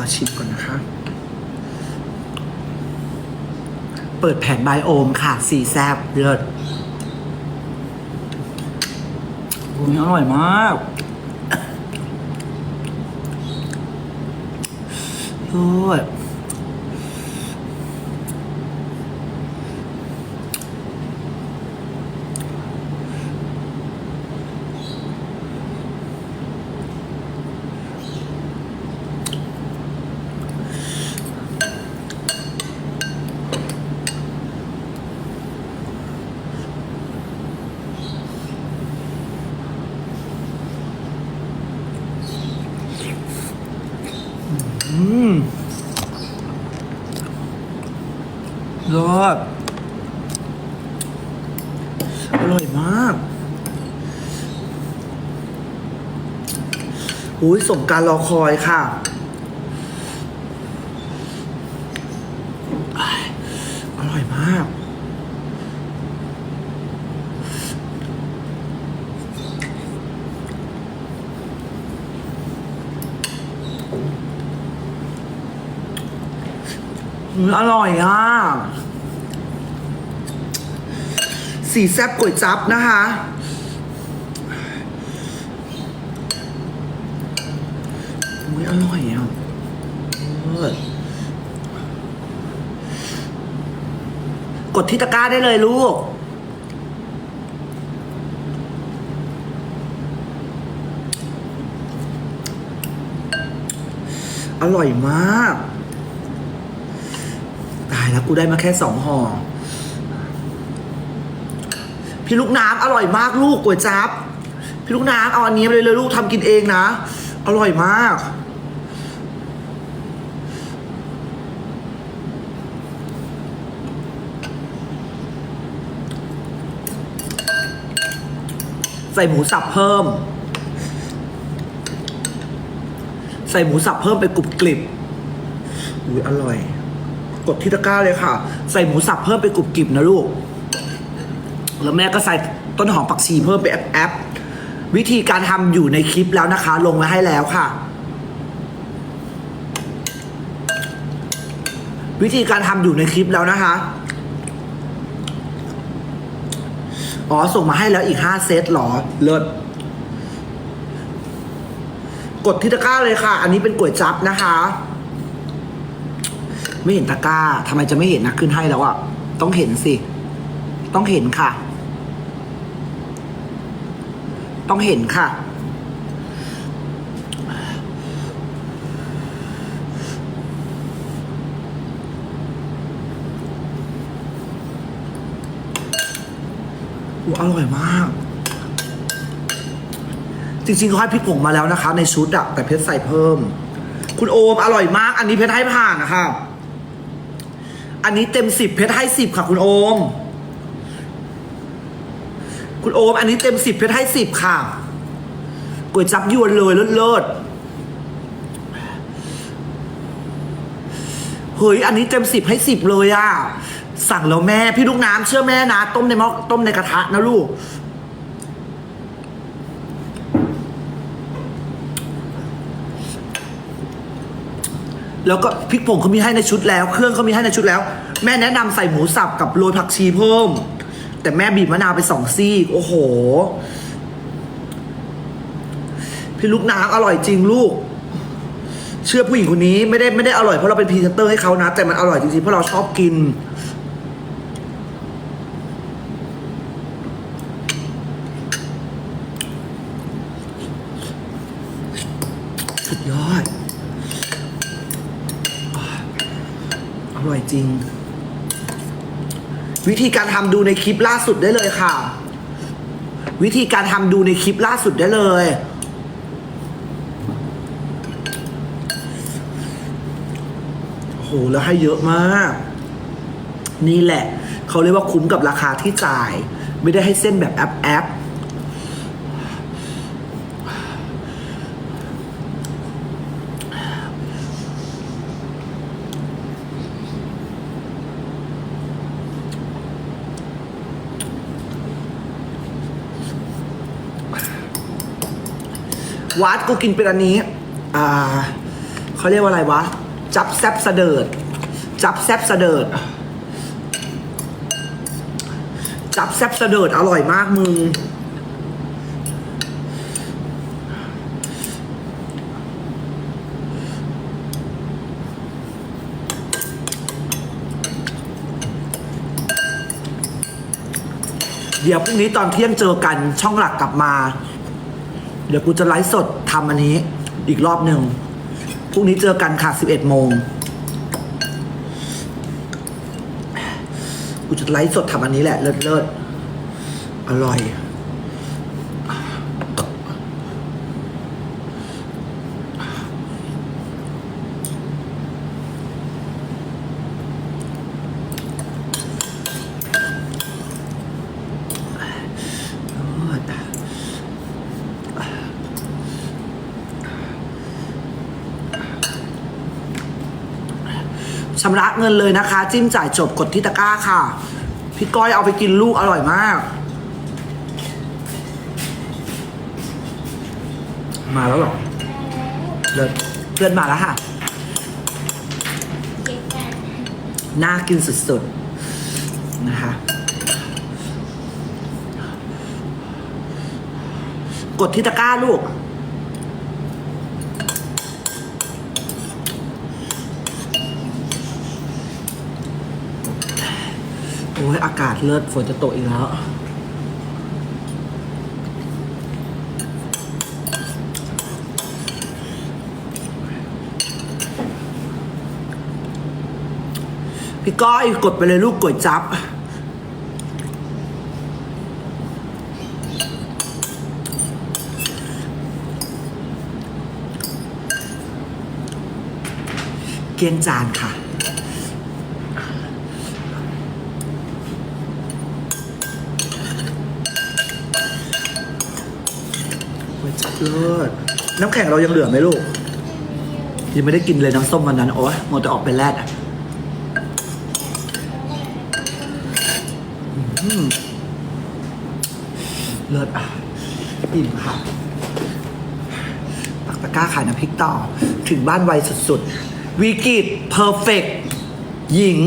ขอชิมก่อนนะคะ เปิดแผ่นไบโอมค่ะ สีแซบเลิศโอ้ยอร่อยมากโอ้ยอืมรอดอร่อยมาก อุ้ยสมการรอคอยค่ะ อร่อยมากอืมอร่อยอะ สีแซบก๋วยจับนะคะ ยอร่อยอะกดที่ตะกร้าได้เลยลูก อร่อยมาก ตายแล้วกูได้มาแค่สองห่อ พี่ลูกน้ำอร่อยมากลูกก๋วยจับ พี่ลูกน้ำเอาอันนี้ไปเลยลูกทำกินเองนะ อร่อยมาก ใส่หมูสับเพิ่ม ใส่หมูสับเพิ่มไปกรุบกริบอุ้ยอร่อย กดที่ตะกร้าเลยค่ะ ใส่หมูสับเพิ่มไปกรุบกริบนะลูก แล้วแม่ก็ใส่ต้นหอมปักชีเพิ่มไปแอปแอปวิธีการทำอยู่ในคลิปแล้วนะคะ ลงไว้ให้แล้วค่ะ วิธีการทำอยู่ในคลิปแล้วนะคะ อ๋อ ส่งมาให้แล้วอีกห้าเซตหรอ เลิศ กดที่ตะกร้าเลยค่ะ อันนี้เป็นก๋วยจั๊บนะคะ ไม่เห็นตะกร้าทำไมจะไม่เห็นนะขึ้นให้แล้วอะ่ะ ต้องเห็นสิ ต้องเห็นค่ะ ต้องเห็นค่ะ อร่อยมาก จริงๆเขาให้พริกผงมาแล้วนะคะ ในชุดอะแต่เพชรใส่เพิ่ม คุณโอมอร่อยมาก อันนี้เพชรให้ผ่านนะคะอันนี้เต็มสิบเพชรให้สิบค่ะ คุณโอม คุณโอม อันนี้เต็มสิบเพชรให้สิบค่ะก๋วยจับยวนเลยเลิศ เฮ้ยอันนี้เต็มสิบให้สิบเลยอะสั่งแล้วแม่พี่ลูกน้ำเชื่อแม่นะ ต้มในหม้อต้มในกระทะนะลูก แล้วก็พริกผงเขามีให้ในชุดแล้ว เครื่องเขามีให้ในชุดแล้ว แม่แนะนำใส่หมูสับกับโรยผักชีเพิ่ม แต่แม่บีบมะนาวไปสองซี่โอ้โห พี่ลูกน้ำอร่อยจริงลูก เชื่อผู้หญิงคนนี้ไม่ได้ไม่ได้อร่อยเพราะเราเป็นพรีเซนเตอร์ให้เขานะ แต่มันอร่อยจริงๆเพราะเราชอบกิน สุดยอด อร่อยจริง วิธีการทำดูในคลิปล่าสุดได้เลยค่ะ วิธีการทำดูในคลิปล่าสุดได้เลย โอ้โหแล้วให้เยอะมาก นี่แหละ เขาเรียกว่าคุ้มกับราคาที่จ่าย ไม่ได้ให้เส้นแบบแอปแอปวัดกูกินเป็นอันนี้ อ่าเขาเรียกว่าอะไรวะ จับแซบเสดิร์ดจับแซบเสดิร์ดจับแซบเสดิร์ดอร่อยมากมึงเดี๋ยวพรุ่งนี้ตอนเที่ยงเจอกันช่องหลักกลับมา เดี๋ยวกูจะไลฟ์สดทำอันนี้อีกรอบหนึ่ง พรุ่งนี้เจอกันค่ะ 11 โมง กูจะไลฟ์สดทำอันนี้แหละ เลิศเลิศอร่อยำระเงินเลยนะคะ จิ้มจ่ายจบกดที่ตะกร้าค่ะ พี่ก้อยเอาไปกินลูกอร่อยมาก มาแล้วเหรอเลิศเพื่อนมาแล้วค่ะ น่ากินสุดๆ นะคะ กดที่ตะกร้าลูก โอ้ยอากาศเลิศฝนจะตกอีกแล้ว พี่ก้อยกดไปเลยลูกกดจับ เกียงจานค่ะ โอ้ยจับ เลิศน้ำแข็งเรายังเหลือไหมลูก ยังไม่ได้กินเลยน้ำส้มวันนั้นโอ้ยหมดจะออกไปแลดอะเลิศอะอิ่มค่ะปักตะก้าขายน้ำพริกต่อ ถึงบ้านไวสุดๆวีกิตเพอร์เฟกหญิง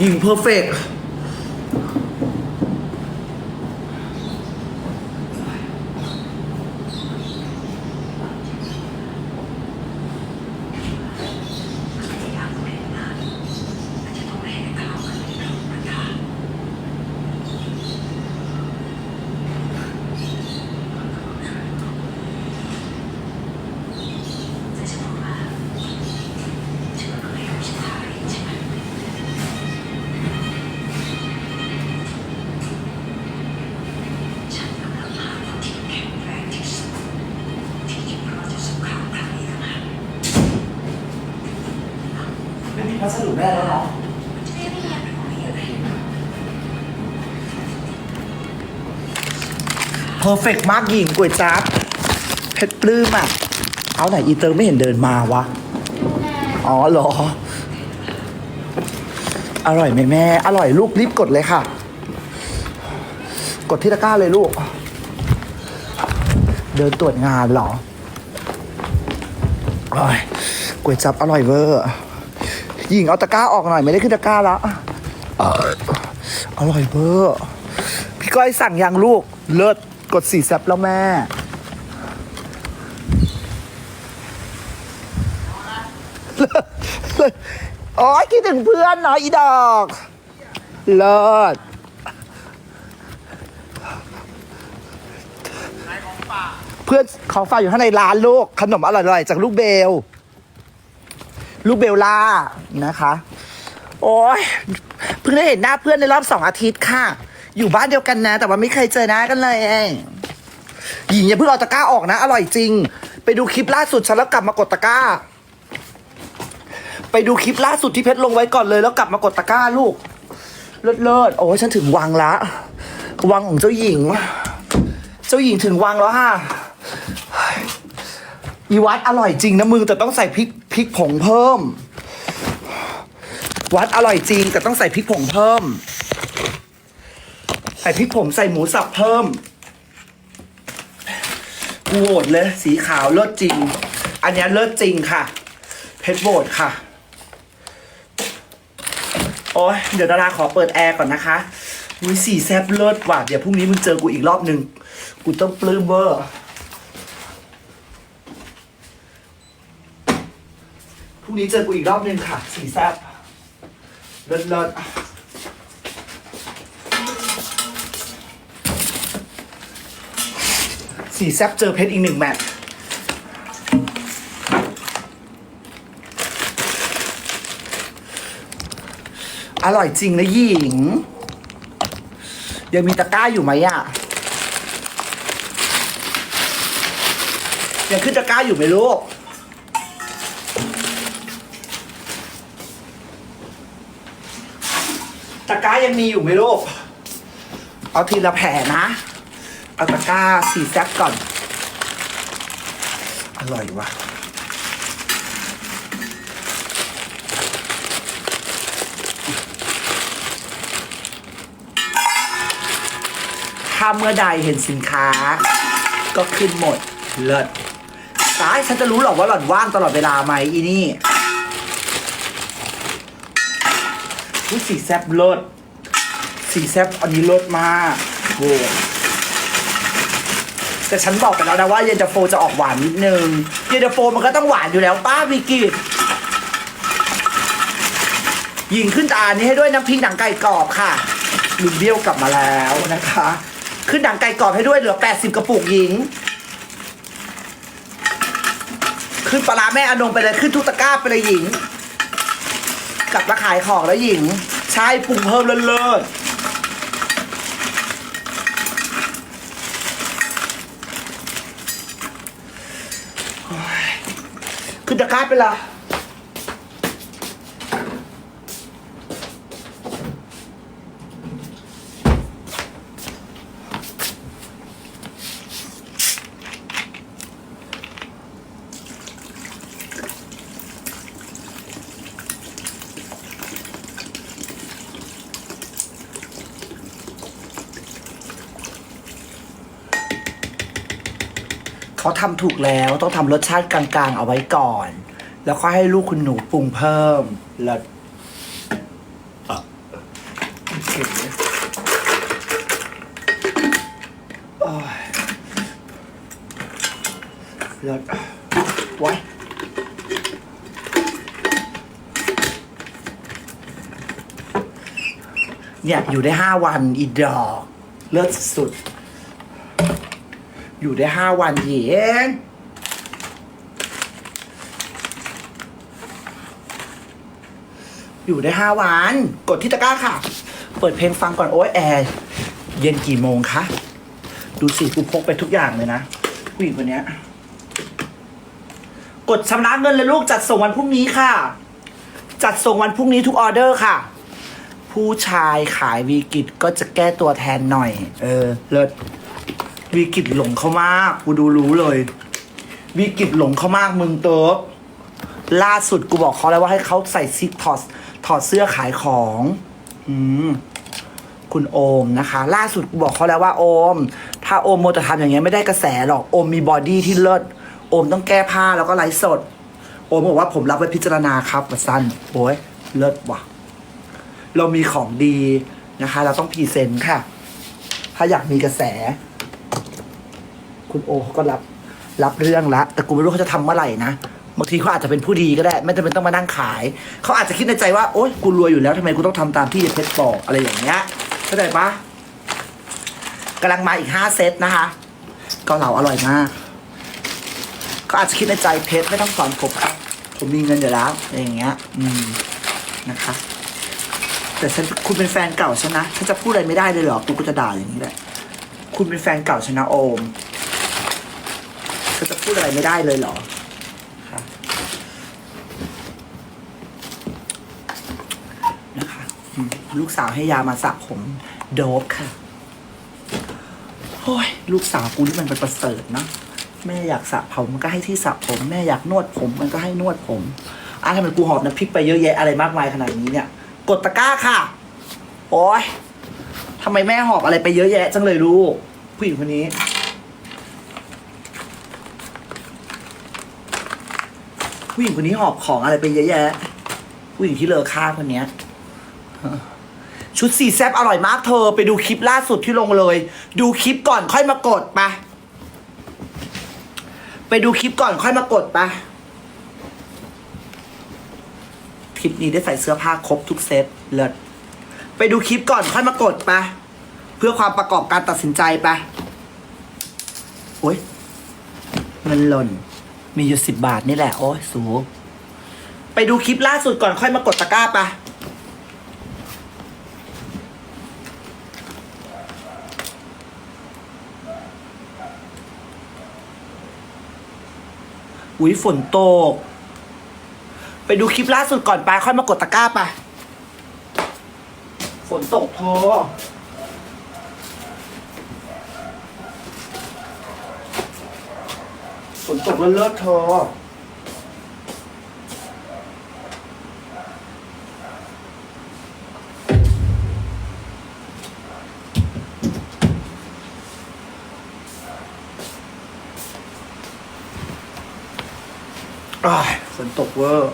หญิงเพอร์เฟกไพัสดุแม่แล้วเนาะเพอร์เฟกมากหญิงก๋วยจั๊บเพชรปลื้มอะ เอาไหนอีเตอร์ไม่เห็นเดินมาวะ อ๋อเหรอ อร่อยไหมแม่ อร่อยลูกรีบกดเลยค่ะ กดที่ตะกร้าเลยลูก เดินตรวจงานเหรอโอ้ยก๋วยจับอร่อยเวอร์ หญิงเอาตะกร้าออกหน่อยไม่ได้ขึ้นตะกร้าแล้วเอออร่อยเบอร์พี่ก้อยสั่งยังลูก เลิศกดสี่แซบแล้วแม่เลิศเลิศโอ้ยคิดถึงเพื่อนเนาะอีดอก เลิศเพื่อนของฝากอยู่ข้างในร้านลูก ขนมอร่อยๆจากลูกเบล ลูกเบลล่านะคะ โอ้ยเพิ่งได้เห็นหน้าเพื่อนในรอบสองอาทิตย์ค่ะ อยู่บ้านเดียวกันนะ แต่ว่าไม่เคยเจอหน้ากันเลยเองหญิงอย่าเพิ่งเอาตะกร้าออกนะ อร่อยจริง ไปดูคลิปล่าสุดฉันแล้วกลับมากดตะกร้า ไปดูคลิปล่าสุดที่เพชรลงไว้ก่อนเลย แล้วกลับมากดตะกร้าลูก เลิศเลิศโอ้ยฉันถึงวังละ วังของเจ้าหญิง เจ้าหญิงถึงวังแล้วค่ะ อีวัดอร่อยจริงนะมึงแต่ต้องใส่พริกพริกผงเพิ่ม วัดอร่อยจริง แต่ต้องใส่พริกผงเพิ่ม ใส่พริกผงใส่หมูสับเพิ่มกูโหวตเลยสีขาวเลิศจริง อันนี้เลิศจริงค่ะ เพชรโบดค่ะ โอ้ยเดี๋ยวดาราขอเปิดแอร์ก่อนนะคะวิสี่แซบเลิศว่ะเดี๋ยวพรุ่งนี้มึงเจอกูอีกรอบหนึ่งกูต้องปลื้มเวอร์ พรุ่งนี้เจอกูอีกรอบหนึ่งค่ะ สีแซบเลิศเลิศสีแซบเจอเพชรอีกหนึ่งแมตช์อร่อยจริงนะหญิง ยังมีตะกร้าอยู่ไหมอะยังขึ้นตะกร้าอยู่ไหมลูก ตะกร้ายังมีอยู่ไหมลูก เอาทีละแผลนะ เอาตะกร้าสีแซกก่อน อร่อยว่ะถ้าเมื่อใดเห็นสินค้า ก็ขึ้นหมด เลิศตายฉันจะรู้หรอกว่าหล่อนว่างตลอดเวลาไหมอีนี่ อุ๊ยสีแซบเลิศสีแซบอันนี้เลิศมากโอ้แต่ฉันบอกไปแล้วนะว่าเย็นตาโฟจะออกหวานนิดนึง เย็นตาโฟมันก็ต้องหวานอยู่แล้วป้าวิกิตยิงขึ้นตาอันนี้ให้ด้วยน้ำพริกหนังไก่กรอบค่ะลุงเบี้ยวกลับมาแล้วนะคะ ขึ้นหนังไก่กรอบให้ด้วยเหลือ 80 กระปุกหญิง ขึ้นปลาร้าแม่อนงไปเลยขึ้นทุกตะกร้าไปเลยหญิง กลับมาขายของแล้วหญิง ใช่ปรุงเพิ่มเลิศๆโอ้ยขึ้นตะกร้าไปละ เขาทำถูกแล้วต้องทำรสชาติกลางๆ เอาไว้ก่อน แล้วก็ให้ลูกคุณหนูปรุงเพิ่มเลิศอะเก่งเลยโอ้ยเลิศไว้เนี่ยอยู่ได้ห้าวันอีดอก เลิศสุด อยู่ได้ห้าวันเองอยู่ได้ห้าวัน กดที่ตะกร้าค่ะ เปิดเพลงฟังก่อนโอ้ยแอร์เย็นกี่โมงคะ ดูสิกูพกไปทุกอย่างเลยนะผู้หญิงคนนี้กดชำระเงินเลยลูกจัดส่งวันพรุ่งนี้ค่ะ จัดส่งวันพรุ่งนี้ทุกออเดอร์ค่ะ ผู้ชายขายวีกิจก็จะแก้ตัวแทนหน่อย เออ เลิศ วีกิจหลงเขามากกูดูรู้เลย วีกิจหลงเขามากมึงเติร์กล่าสุดกูบอกเขาแล้วว่าให้เขาใส่ซิกถอดถอดเสื้อขายของ อืมคุณโอมนะคะ ล่าสุดกูบอกเขาแล้วว่าโอม ถ้าโอมโมจะทำอย่างเงี้ยไม่ได้กระแสหรอกโอมมีบอดี้ที่เลิศโอมต้องแก้ผ้าแล้วก็ไลฟ์สด โอมบอกว่าผมรับไว้พิจารณาครับมาสั้นโอ้ยเลิศว่ะ เรามีของดีนะคะ เราต้องพรีเซนต์ค่ะ ถ้าอยากมีกระแส คุณโอเขาก็รับรับเรื่องละแต่กูไม่รู้เขาจะทำเมื่อไหร่นะบางทีเขาอาจจะเป็นผู้ดีก็ได้ ไม่จำเป็นต้องมานั่งขาย เขาอาจจะคิดในใจว่าโอ๊ยกูรวยอยู่แล้วทำไมกูต้องทำตามที่เพชรบอกอะไรอย่างเงี้ยเข้าใจปะกำลังมาอีกห้าเซตนะคะเกาเหลาอร่อยมากเขาอาจจะคิดในใจเพชรไม่ต้องสอนผมครับผมมีเงินอยู่แล้วอะไรอย่างเงี้ย อืมนะคะแต่ฉันคุณเป็นแฟนเก่าฉันนะฉันจะพูดอะไรไม่ได้เลยเหรอกูก็จะด่าอย่างนี้แหละคุณเป็นแฟนเก่าฉันนะโอม พูดอะไรไม่ได้เลยเหรอค่ะนะคะลูกสาวให้ยามาสระผมโดบค่ะโอ้ยลูกสาวกูนี่มันเป็นประเสริฐเนะแม่อยากสระผมมันก็ให้ที่สระผมแม่อยากนวดผมมันก็ให้นวดผมอะทำไมกูหอบน้ำพริกไปเยอะแยะอะไรมากมายขนาดนี้เนี่ย กดตะกร้าค่ะ โอ้ยทำไมแม่หอบอะไรไปเยอะแยะจังเลยลูกผู้หญิงคนนี้ ผู้หญิงคนนี้หอบของอะไรไปเยอะแยะ ผู้หญิงที่เลอค่าคนเนี้ยชุดสีแซบอร่อยมากเธอ ไปดูคลิปล่าสุดที่ลงเลย ดูคลิปก่อนค่อยมากดปะไปดูคลิปก่อนค่อยมากดปะคลิปนี้ได้ใส่เสื้อผ้าครบทุกเซตเลิศไปดูคลิปก่อนค่อยมากดปะเพื่อความประกอบการตัดสินใจปะโอ้ยเงินหล่น มีอยู่สิบบาทนี่แหละ โอ้ยสู ไปดูคลิปล่าสุดก่อนค่อยมากดตะกร้าปะอุ้ยฝนตก ไปดูคลิปล่าสุดก่อนไปค่อยมากดตะกร้าไปฝนตกพอ นตกแล้วเลิศเธออ้ฝนตกเวอร์